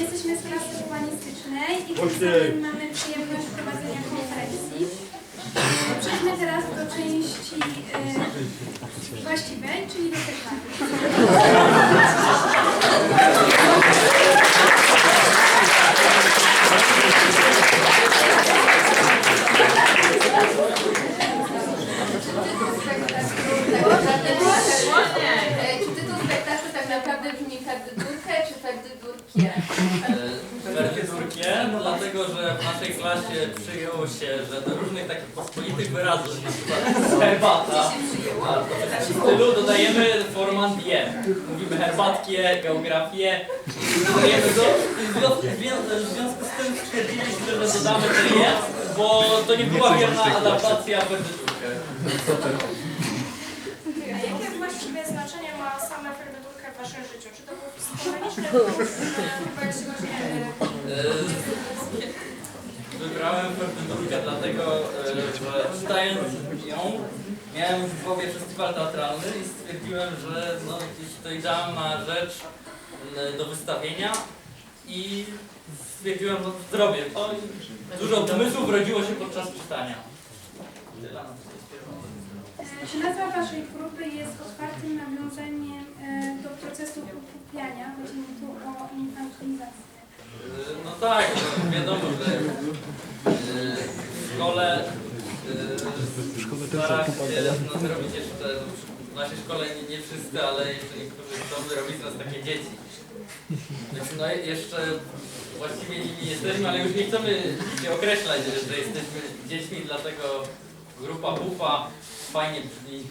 Jesteśmy z klasy humanistycznej i tym samym mamy przyjemność prowadzenia konferencji. Przejdźmy teraz do części e, właściwej, czyli do pytań. Czy tytuł spektaklu tak naprawdę brzmi Ferdydurkę czy Ferdydurkie? Ferdydurkie, dlatego że w naszej klasie przyjęło się, że do różnych takich pospolitych wyrazów, na przykład herbata, to w stylu dodajemy forman die. Mówimy herbatkie, geografię, dodajemy do, i w związku, w zwią- w związku z tym stwierdziliśmy, że dodamy te je, bo to nie była wierna adaptacja Ferdydurkę. A jakie właściwie znaczenie ma sama ferdydurka w waszym życiu? Czy to był spontaniczny pomysł, czy chyba jest właśnie... E, Wybrałem Ferdydurkę dlatego, e, że czytając ją miałem w głowie festiwal teatralny i stwierdziłem, że no, to idealna rzecz e, do wystawienia. I stwierdziłem, że zrobię to i dużo pomysłów rodziło się podczas czytania. Tyle na to jest E, Czy nazwa waszej grupy jest otwartym nawiązaniem e, do procesu ukupiania? Chodzi mi tu o infantylizację. E, No tak, no, wiadomo, że e, w szkole e, stara się no, zrobić jeszcze, w naszej szkole nie, nie wszyscy, ale niektórzy chcą zrobić z nas takie dzieci. No jeszcze właściwie nimi jesteśmy, ale już nie chcemy się określać, że jesteśmy dziećmi, dlatego grupa bufa fajnie brzmi.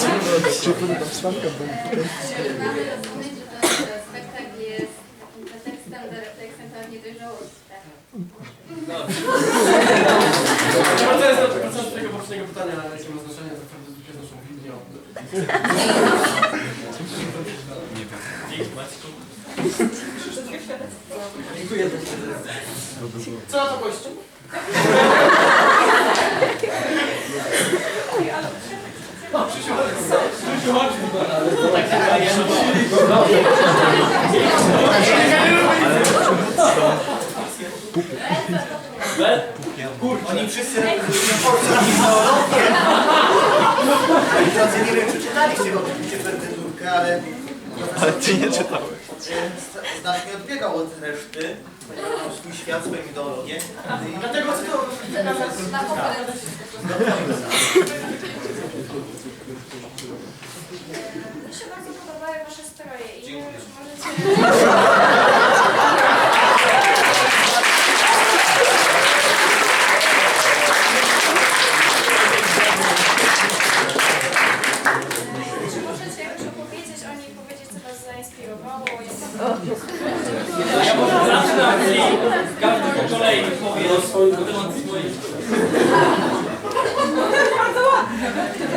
Czy mamy rozumieć, że ten spektakl jest takim pretekstem do refleksem pewnie dojrzałości, tak? No, Wracając do, wracając do tego poprzedniego pytania, jakie ma znaczenie za Ferdydurkę z naszą Biblią. dzięki Maćku. Dziękuję za Co na to gościu? Bez? Oni wszyscy porcami teologię. Drodzy, nie wiem, czy czytaliście go oczywiście Ferdydurkę, ale... Ale ty nie czytałeś. Znacznie odbiegał od reszty, swój świat, swoją ideologię. I Dlatego co to... Na, konferencji. Mi się bardzo podobają wasze stroje i możecie... Czy możecie jakoś opowiedzieć o niej, powiedzieć, co was zainspirowało? Jak Ja może zacznę akcji, każdy po kolei powie na temat swoich.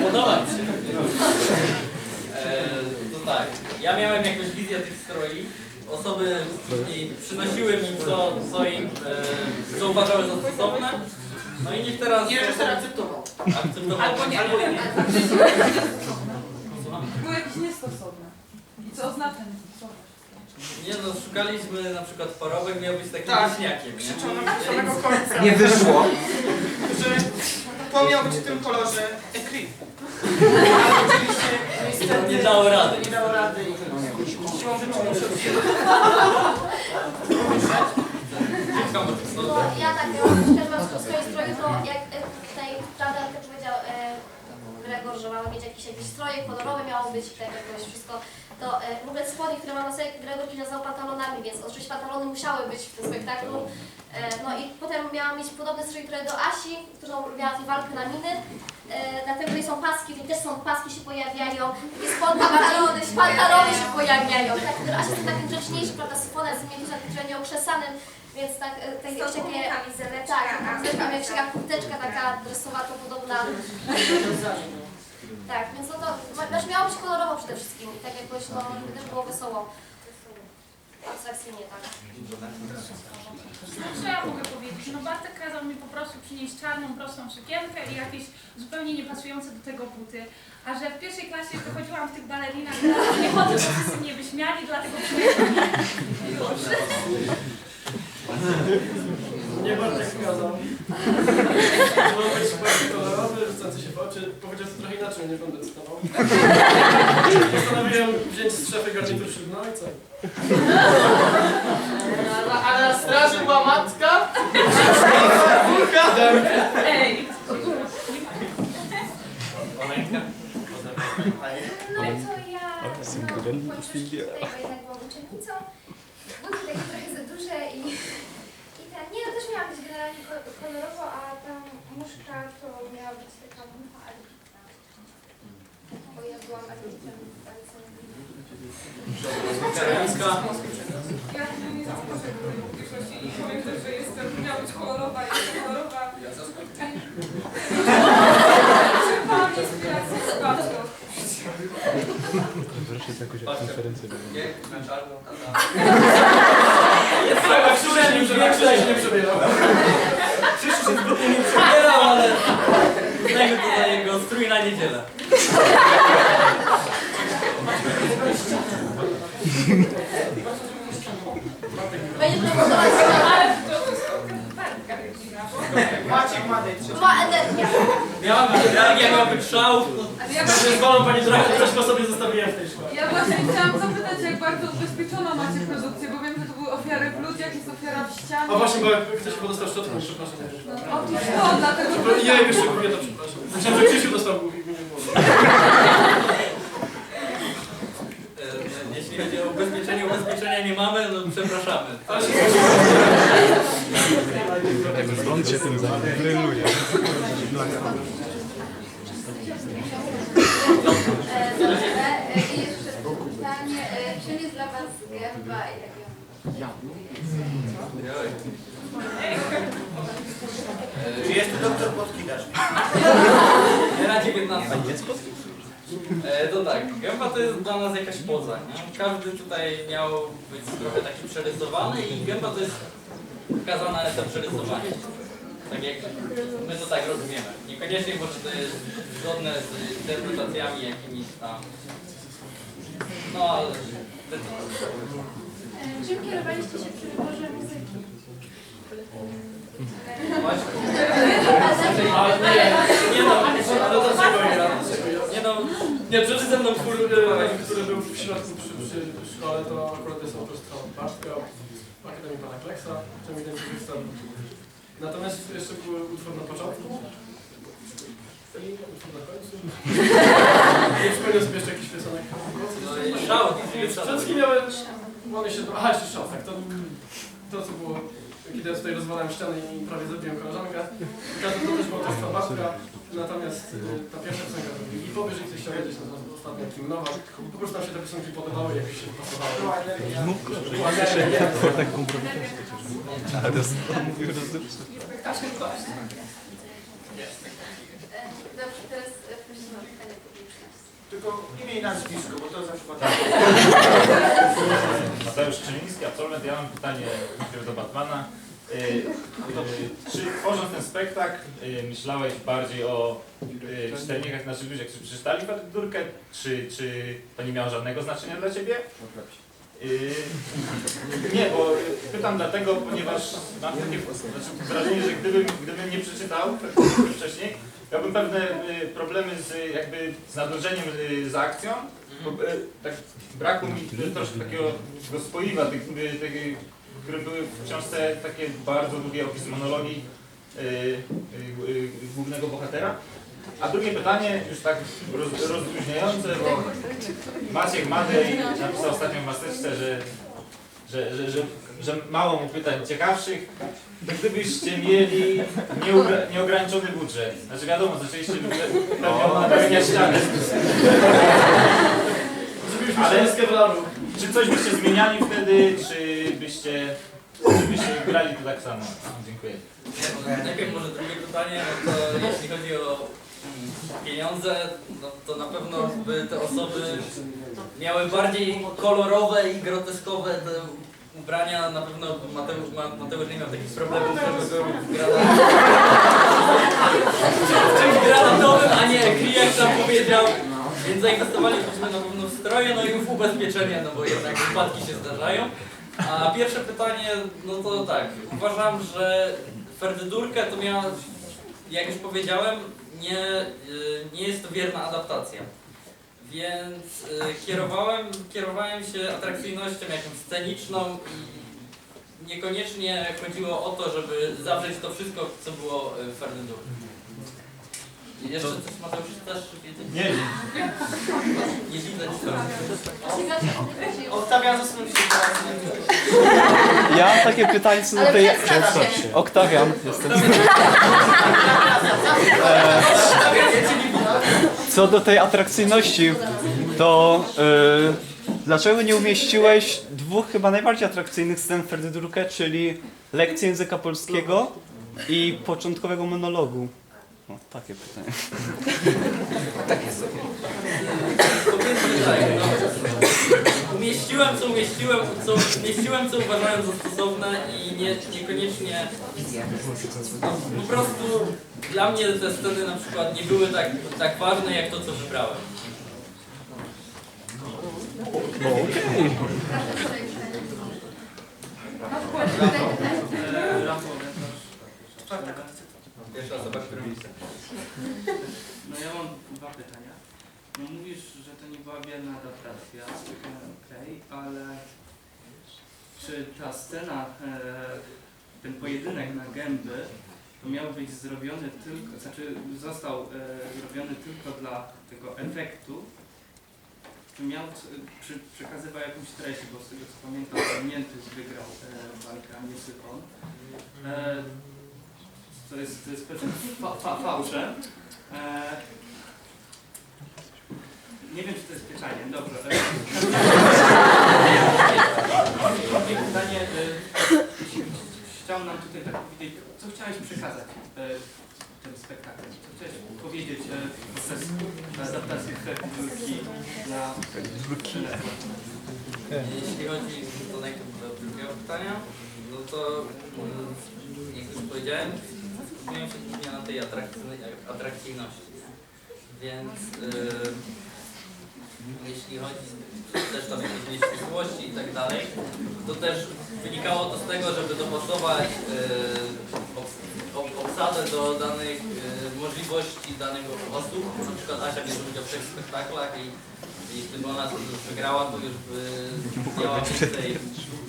Podoba mi się. E, to tak, ja miałem jakąś wizję tych stroi. Osoby później przynosiły mi co, co im, e, co uważały za stosowne. No i niech teraz... Nie, reżyser akceptował. akceptował. Albo nie, albo nie. Były jakieś niestosowne. I co oznacza niestosowność? Nie no, szukaliśmy na przykład parowek, miał być takim Tak. wieśniakiem, nie? Krzyczał nam do samego końca. Nie wyszło. że to miał być w tym kolorze ecrit. Ale oczywiście niestety Nie dało rady. nie dało rady i siłą rzeczy muszę Ciekawe, No co- ja tak, też mam swoje stroje, to jak e, prawda, jak powiedział e, Gregor, że mamy mieć jakieś, jakieś stroje kolorowe, miało być tak jakoś wszystko, to e, w ogóle spodnie, które mam na sobie, Gregor nazwał pantalonami, więc oczywiście pantalony musiały być w tym spektaklu. E, no i potem miałam mieć podobny strój trochę do Asi, którą miała tej walkę na miny. Dlatego tutaj są paski, tutaj też są paski się pojawiają, takie spodnie, pantalony, pantalony się pojawiają. Tak, Asia jest takim grzeczniejszy, prawda, syfonem z miękkim, trochę nieokrzesanym, więc tak, e, tak jakieś takie... kamizeleczka, Tak, kamizeleczka, taka kurteczka taka dresowato podobna. Tak, więc no to znaczy miało być kolorowo przede wszystkim i tak jakoś no, żeby też było wesoło. abstrakcyjnie, tak. No co ja mogę powiedzieć? No Bartek kazał mi po prostu przynieść czarną, prostą sukienkę i jakieś zupełnie niepasujące do tego buty. A że w pierwszej klasie wychodziłam w tych balerinach, to nie chodzę, bo wszyscy mnie wyśmiali, dlatego przyjechałam. Już. Nie Bartek kazał. Ma być bardziej kolorowy, rzucający się w oczy. Powiedział to trochę inaczej, nie będę cytował. Postanowiłem wziąć z szafy garnitur ślubny, no i co? A, na straży była matka? Ej! Oleńka? No to ja no, bądź już tutaj, bo jednak byłam uczennicą. Buty takie trochę za duże i, i ten, nie no też miała być generalnie ko- kolorowo, a ta muszka to miała być taka mucha arbitra. Bo ja byłam arbitrem w walce na Karolińska? Ja nie zaskoczę w przyszłości i powiem też, że jestem, miała być kolorowa, jest kolorowa. Czerpałam inspirację z Bartko. Nie, na czarno. A Krzysiek nie przebiera, Krzysiek się nie przebiera. Krzysztof się zbytnio nie przebierał, ale uznajmy to za jego strój na niedzielę. Będzie Ale to jest Bartka rodzina, bo... Maciek Madej, ma energię. Miała być energia, miał być szał. Ale ja Pozwolą pani trochę, coś po sobie zostawiłem w tej szkole. Ja właśnie chciałam zapytać, jak bardzo ubezpieczono macie produkcję, bo wiem, że to były ofiary w ludziach, jest ofiara w ścianie. A właśnie, bo jak ktoś podostał szczotką, przepraszam. Otóż to, dlatego. Ja jeszcze kobieta, przepraszam. Myślałem, że Krzysiu dostał głównie nie było. E, Jeśli chodzi o ubezpieczenie, ubezpieczenia nie mamy, no przepraszamy. Ale się tym zajmuje. Dobrze, e, i jeszcze pytanie, e, czym jest dla Was gęba i jak ją Ojoj. Czy jest tu doktor Podkidasz? Nie na 19. E, to tak, gęba to jest dla nas jakaś poza, nie? Każdy tutaj miał być trochę taki przerysowany i gęba to jest wskazana na to przerysowanie. Tak jak my to tak rozumiemy. Niekoniecznie może to jest zgodne z interpretacjami jakimiś tam. No ale... E, Czym kierowaliście się przy wyborze muzyki? Ale nie, nie no, dlaczego nie no, Nie, przed ze mną twór, e, który był w środku przy, przy szkole, to akurat jest autorstwo Bartka, Akademii Pana Kleksa, czym identyfikacja. Natomiast jeszcze był utwór na początku i utwór na końcu. Nie przypomnę sobie jeszcze jakiś piosenek. no i szał, miałem, one się, aha jeszcze szał, tak, to, to co było, kiedy ja tutaj rozwalałem ściany i prawie zabiłem koleżankę, każdy to też było autorstwa Bartka, natomiast y, ta pierwsza piosenka hipowy, jeżeli ktoś chciał wiedzieć, no to ostatnio Kim Nowa, po prostu nam się te piosenki podobały, jakoś się pasowały. Była energia. Taką Ale to mówił rozdupcy. E, Dobrze, teraz e, prosimy o pytanie publiczne. Tylko imię i nazwisko, bo to zawsze Mateusz Czyliński, absolwent. Ja mam pytanie najpierw do Batmana. Y, y, czy tworząc ten spektakl y, myślałeś bardziej o y, czytelnikach naszych ludziach, którzy przeczytali partyturkę, czy, czy to nie miało żadnego znaczenia dla Ciebie? Y, nie, bo pytam dlatego, ponieważ mam takie wrażenie, że gdybym, gdybym nie przeczytał wcześniej, miałbym pewne y, problemy z, jakby, z nadążeniem y, za akcją, bo, y, tak mi troszkę takiego spoiwa, tych, tych, które były w książce takie bardzo długie opisy monologii głównego bohatera. A drugie pytanie, już tak roz, rozluźniające, bo Maciek Madej napisał ostatnio w maseczce, że, że, że, że, że mało mu pytań ciekawszych, to gdybyście mieli nieogra- nieograniczony budżet. Znaczy wiadomo, zaczęliście pewnie od naprawienia ściany. Ale-. Czy coś byście zmieniali wtedy, czy byście, czy byście grali to tak samo? Dziękuję. Najpierw może drugie pytanie, no to jeśli chodzi o pieniądze, no to na pewno by te osoby miały bardziej kolorowe i groteskowe te ubrania na pewno Mateusz, Ma- Mateusz nie miał takich problemów, żeby był w czymś granatowym, a nie ekri, jak tam powiedział. Więc zainwestowaliśmy na pewno w stroje, no i w ubezpieczenie, no bo jednak wypadki się zdarzają. A pierwsze pytanie, no to tak, uważam, że Ferdydurkę to miała, jak już powiedziałem, nie, y, nie jest to wierna adaptacja. Więc y, kierowałem, kierowałem się atrakcyjnością jakąś sceniczną i niekoniecznie chodziło o to, żeby zawrzeć to wszystko, co było w Ferdydurce. Jeszcze coś Mateusz też wiedzieć? Nie wiem. Nie. Oktawian zastanów się teraz. Ja mam takie pytanie co do Ale tej... się. Oktawian jestem. E, co do tej atrakcyjności, to e, dlaczego nie umieściłeś dwóch chyba najbardziej atrakcyjnych scen Ferdydurkę, czyli lekcji języka polskiego i początkowego monologu? No, takie pytanie. Powiedzmy tak, no. Umieściłem co umieściłem, co umieściłem co uważałem za stosowne i nie, niekoniecznie no, po prostu dla mnie te sceny na przykład nie były tak, tak ważne jak to co wybrałem. Czwarta koncypcja. Pierwsza osoba, która mi No ja mam dwa pytania. No mówisz, że to nie była wierna adaptacja, e, okej, ale czy ta scena, e, ten pojedynek na gęby, to miał być zrobiony tylko, znaczy został e, zrobiony tylko dla tego efektu, czy miał, czy przekazywał jakąś treść, bo z tego co pamiętam, Miętys wygrał e, walkę, a nie. To jest, to jest pewnym fa, fa, fałszem. E, nie wiem, czy to jest pytanie. Dobrze. E, Drugie pytanie. E, chciał nam tutaj tak powiedzieć, co chciałeś przekazać e, tym spektaklem? Co chciałeś powiedzieć e, poprzez adaptację Ferdynurki na scenę? Jeśli chodzi to najpierw do drugiego pytania, no to mm, jak już powiedziałem, skupiłem się głównie na tej atrakcyjności. Więc yy, jeśli chodzi też tam jakieś nieścisłości i tak dalej, to też wynikało to z tego, żeby dopasować yy, obs- ob- obsadę do danych yy, możliwości danych osób. Na przykład Asia bierze udział w trzech spektaklach i jeśli by ona to już wygrała, to już by miała więcej,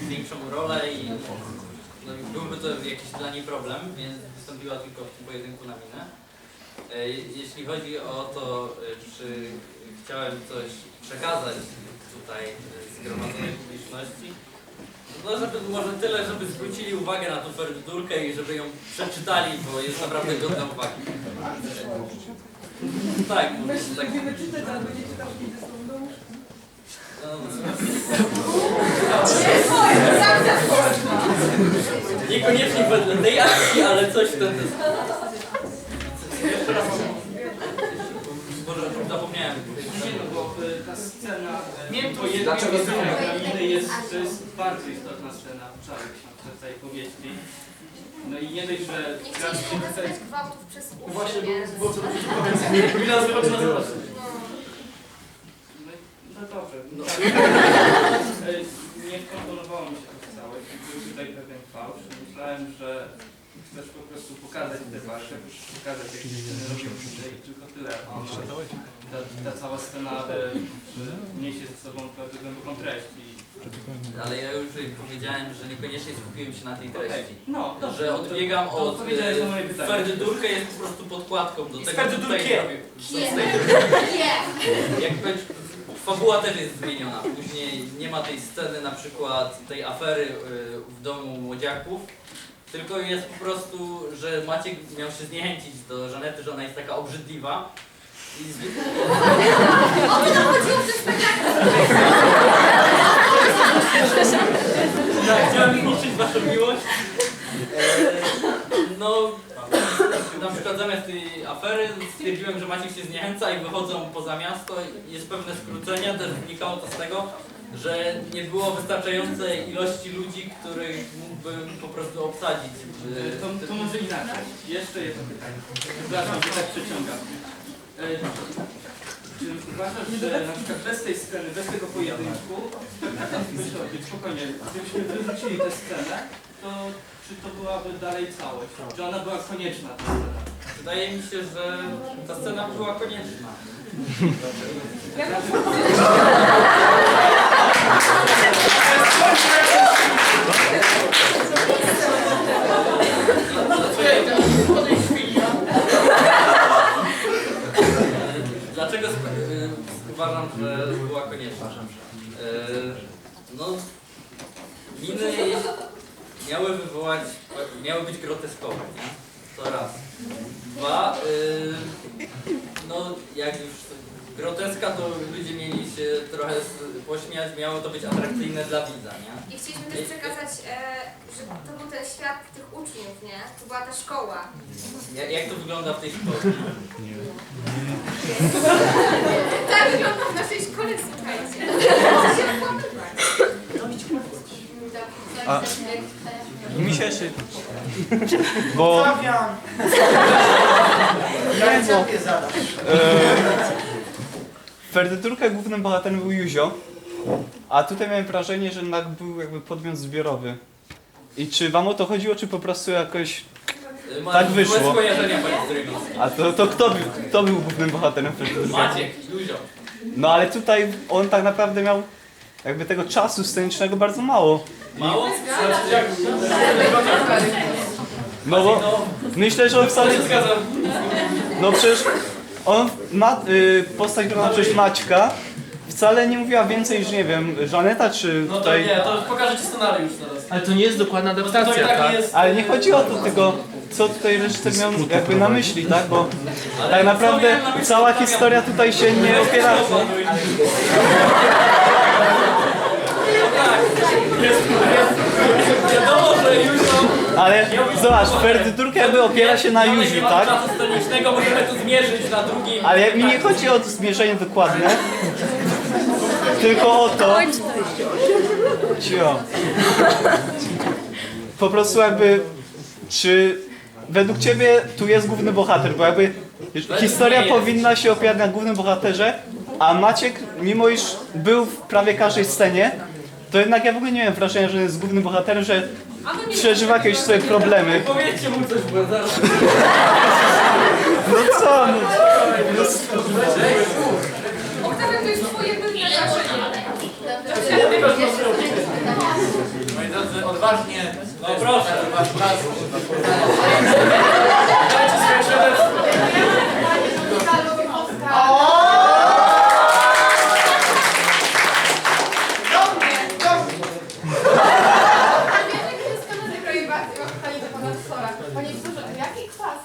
większą rolę i byłby to jakiś dla niej problem, więc wystąpiła tylko w tym pojedynku na minę. E, Jeśli chodzi o to, e, czy chciałem coś przekazać tutaj e, zgromadzonej publiczności, no żeby może tyle, żeby zwrócili uwagę na tą ferdurkę i żeby ją przeczytali, bo jest naprawdę godna uwagi. Tak, może tak. No, Niekoniecznie wedle tej akcji, ale coś w ten Boże, zapomniałem. Nie no, bo e, ta scena, e, Nie, to to jednej dlaczego sceny zmiana? Karoliny jest, to jest bardzo istotna scena w całej książce, tej powieści. No i nie dość, że Nie chcieliśmy pokazywać gwałtów przez No uszy, właśnie, bo, co to powiedzieć? Powinna wychodzi na zewnątrz. No, no dobrze. No. E, nie wkomponowało mi się to całe. Był tutaj pewien fałsz. Myślałem, że chcesz po prostu pokazać tę walkę, pokazać jak się sceny robią tutaj i tylko tyle. A ta, ta cała scena e, niesie ze sobą bardzo głęboką treść. I, Ale ja już powiedziałem, że niekoniecznie skupiłem się na tej treści. no, dobrze. Że odbiegam to od odpowiedziałeś na moje pytanie. Ferdydurkę jest po prostu podkładką do tego, co tutaj Ferdydurkie. zrobię. Kie. Z tej- Nie. Jak będzie, fabuła też jest zmieniona. Później nie ma tej sceny na przykład tej afery y, w domu młodziaków, tylko jest po prostu, że Maciek miał się zniechęcić do Żanety, że ona jest taka obrzydliwa. I z... O to chodziło. Tak, chciałem zniszczyć waszą miłość. E, No, na przykład zamiast tej afery stwierdziłem, że Maciek się zniechęca i wychodzą poza miasto. Jest pewne skrócenie, też wynikało to z tego, że nie było wystarczającej ilości ludzi, których mógłbym po prostu obsadzić. E, To, to może inaczej. Jeszcze jedno pytanie. Przepraszam, że tak przeciągam. E, Czy uważasz, że na przykład bez tej sceny, bez tego pojedynku, spokojnie, gdybyśmy wyrzucili tę scenę, to czy to byłaby dalej całość? Czy ona była konieczna ta scena? Wydaje mi się, że ta scena była konieczna. Dlaczego sp- y, uważam, że była konieczna? Y, No, miny miały wywołać, miały być groteskowe, nie? To raz. Dwa, y, no jak już groteska, to ludzie mieli się trochę pośmiać, miało to być atrakcyjne dla widza, nie? I chcieliśmy też przekazać, e, że to był ten świat tych uczniów, nie? To była ta szkoła. Jak, jak to wygląda w tej szkole? Tak wygląda w naszej szkole, słuchajcie. A- Mi się jeszcze... Bo... Zalecam zadasz. W Ferdydurkę głównym bohaterem był Juzio, a tutaj miałem wrażenie, że jednak był jakby podmiot zbiorowy. I czy wam o to chodziło, czy po prostu jakoś... Ma- Tak wyszło. A to, to kto, był, kto był głównym bohaterem Ferdydurki? Maciek, Luzio. No ale tutaj on tak naprawdę miał jakby tego czasu scenicznego bardzo mało. Mało? No bo myślę, że on wcale... No przecież on ma y, postać grana przez Maćka wcale nie mówiła więcej niż, nie wiem, Żaneta czy No to tutaj... nie, to pokażę ci scenariusz teraz. Ale to nie jest dokładna To i adaptacja, tak tak? nie jest... Ale nie chodzi o to, tylko co tutaj reżyser miał jakby na myśli, tak? Bo tak naprawdę cała historia tutaj się nie opiera... Wiadomo, że Ale zobacz, Ferdydurka jakby opiera się na ma tak? czasu możemy tu zmierzyć na drugim. Ale mi nie chodzi o to zmierzenie dokładne, tylko o to... Cio. Po prostu jakby, czy według Ciebie tu jest główny bohater, bo jakby historia powinna się opierać na głównym bohaterze, a Maciek, mimo iż był w prawie każdej scenie, to jednak ja w ogóle nie miałem wrażenia, że jest głównym bohaterem, że przeżywa jakieś swoje problemy. Powiedzcie mu coś, bo zaraz... No co? No, Oktawia, to jest twoje pełne wrażenie. Moi drodzy, odważnie. No proszę. Wasz czas. Dajcie swoje świadectwo. Panie Wzorze, jaki kwas?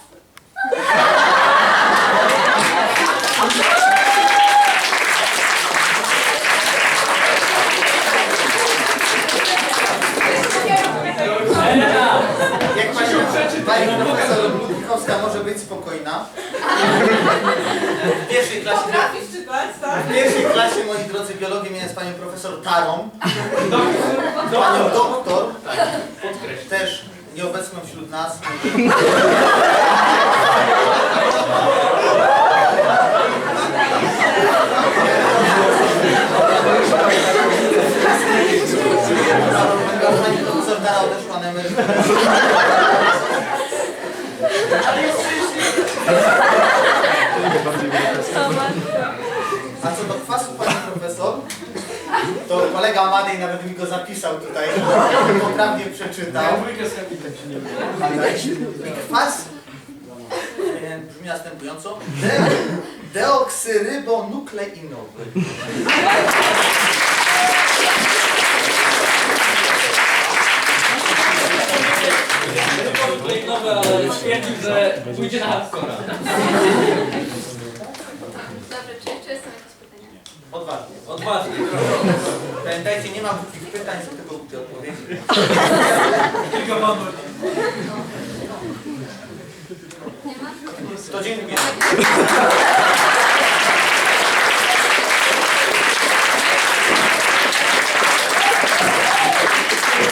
Jak pani, pani profesor Ludwikowska może być spokojna. W pierwszej klasie, w pierwszej klasie, moi drodzy, biologię miałem z panią profesor Tarą. Panią doktor. Też nieobecną wśród nas. Pani profesor Tara odeszła na emeryturę. A co do kwasu, pani profesor, to kolega Amadej nawet mi go zapisał tutaj, poprawnie przeczytał. I kwas e, brzmi następująco. De, deoksyrybonukleinowy. Nowe, ale stwierdził, że pójdzie na hardcora. Dobrze, czy jeszcze są jakieś pytania? Odważnie. Odważnie. Pamiętajcie, nie ma głupich pytań, są tylko głupie odpowiedzi. Tylko wodór. Nie ma? To dziękuję.